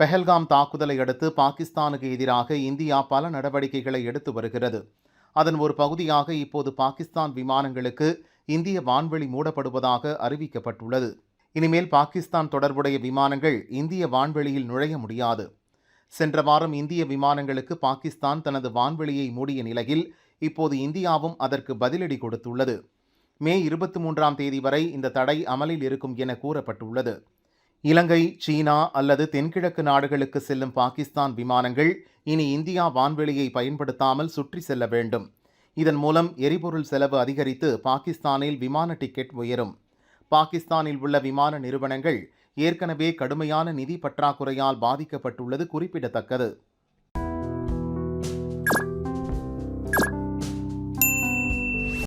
பெஹல்காம் தாக்குதலை அடுத்து பாகிஸ்தானுக்கு எதிராக இந்தியா பல நடவடிக்கைகளை எடுத்து வருகிறது. அதன் ஒரு பகுதியாக இப்போது பாகிஸ்தான் விமானங்களுக்கு இந்திய வான்வெளி மூடப்படுவதாக அறிவிக்கப்பட்டுள்ளது. இனிமேல் பாகிஸ்தான் தொடர்புடைய விமானங்கள் இந்திய வான்வெளியில் நுழைய முடியாது. சென்ற வாரம் இந்திய விமானங்களுக்கு பாகிஸ்தான் தனது வான்வெளியை மூடிய நிலையில் இப்போது இந்தியாவும் அதற்கு பதிலடி கொடுத்துள்ளது. மே இருபத்தி மூன்றாம் தேதி வரை இந்த தடை அமலில் இருக்கும் என கூறப்பட்டுள்ளது. இலங்கை சீனா அல்லது தென்கிழக்கு நாடுகளுக்கு செல்லும் பாகிஸ்தான் விமானங்கள் இனி இந்தியா வான்வெளியை பயன்படுத்தாமல் சுற்றி செல்ல வேண்டும். இதன் மூலம் எரிபொருள் செலவு அதிகரித்து பாகிஸ்தானில் விமான டிக்கெட் உயரும். பாகிஸ்தானில் உள்ள விமான நிறுவனங்கள் ஏற்கனவே கடுமையான நிதி பற்றாக்குறையால் பாதிக்கப்பட்டுள்ளது குறிப்பிடத்தக்கது.